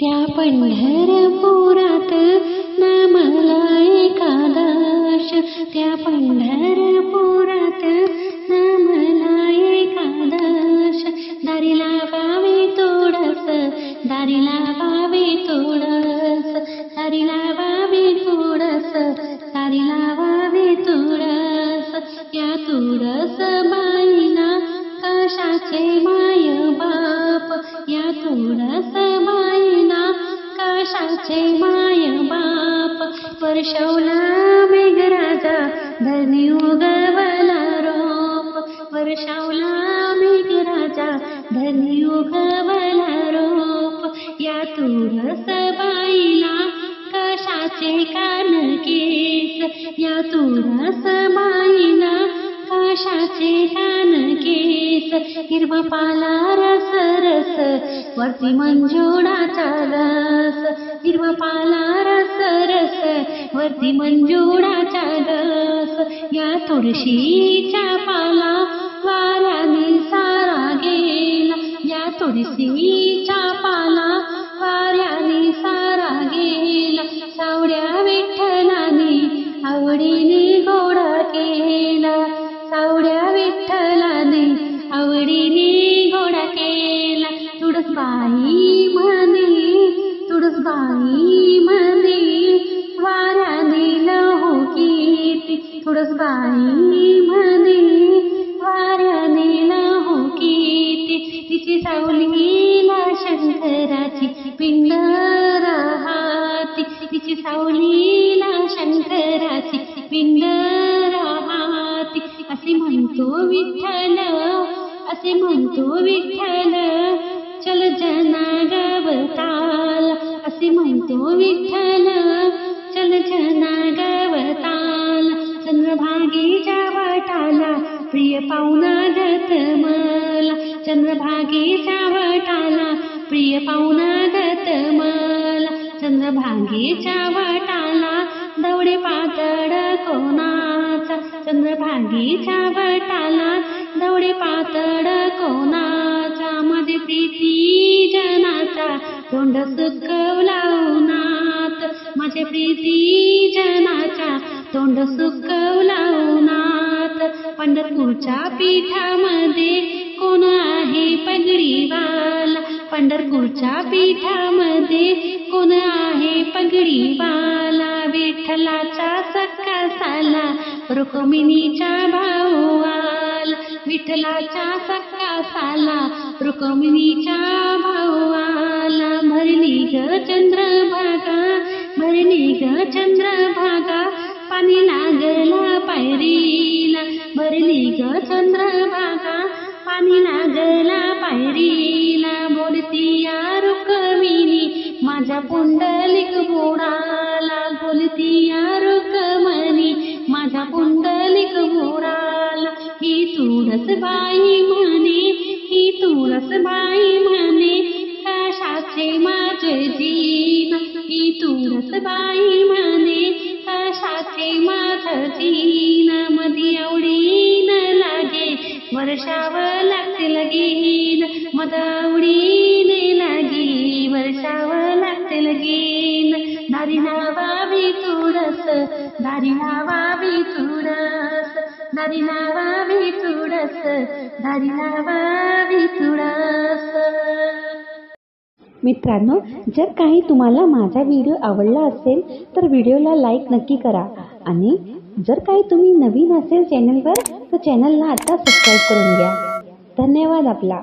त्या पंढरपुरात नामला एकादश. त्या पंढरपुरात नामला एकादश. दारीला पावे तोडस दारीला पावे तोडस दारीला पावे तोडस दारीला पावे तोडस या तुळस बाईला कशाचे माय बाप? या तुळस कशाचे माय बाप? वर्षवला मेघराजा धनी उगवला रोप. वर्षवला मेघराजा धनी उगवला रोप. या तुळस बाईला कशाचे कान केस? या तुळस बाईला कशाचे कान केस? हिरवा पाला रस रस वरती मंजुळाचा रस हिरवा पाला रस रस वरती मंजुळाचा रस या तुळशीच्या पाला वाऱ्याने सारा गेला. या तुळशीच्या पाला बाई म्हणे तुळसबाई म्हणे वाऱ्याने लहू किती तुळसबाई म्हणे वाऱ्याने हो किती तिची सावलीला शंकराची पिंड राहती. तिची सावलीला शंकराची पिंड राहती. असे म्हणतो विठ्ठल असे म्हणतो विठ्ठल चल जना गवताल असे म्हणतो विठ्ठल. चल जना गवताल चंद्रभागेच्या वाटाला प्रिय पाहुणा दतमल मला चंद्रभागेच्या वाटाला प्रिय पाहुणा दतमल मला चंद्रभागेच्या वाटाला दवडे पातळ कोणाचा. चंद्रभागेच्या वाटाला दवडे पातळ कोणा तोंड सुकवला उन्हात माझे प्रीती जनाच्या तोंड सुकवला उन्हात पंढरपूरच्या पीठामध्ये कोण आहे पगडीवाला? पंढरपूरच्या पीठामध्ये कोण आहे पगडीवाला? विठ्ठलाचा सक्का साला रुक्मिणीच्या भाऊवाल. विठ्ठलाच्या सक्का साला रुक्मिणीच्या भाऊवाल. ग चंद्रभागा पाणी लागला पायरीला. भरली ग चंद्रभागा पाणी लागला पायरीला. बोलती या रुक्मिणी माझ्या पुंडलिक बोराला. बोलती या रुक्मणी माझ्या पुंडलिक बोराला. ही तुळस बाई म्हणे ही तुळस बाई म्हणे कशाचे माझे जीन वर्षावं लागते लगीन मध आवडीने लागे वर्षावं लागते लगीन दारी लावावी तुळस दारी लावावी तुळस दारी लावावी तुळस दारी लावावी तुळस मित्रांनो जर काही तुम्हाला माझा व्हिडिओ आवडला असेल तर व्हिडिओला लाईक नक्की करा. आणि जर काही तुम्ही नवीन असेल चॅनलवर तर चॅनलला आता सबस्क्राईब करून घ्या. धन्यवाद आपला.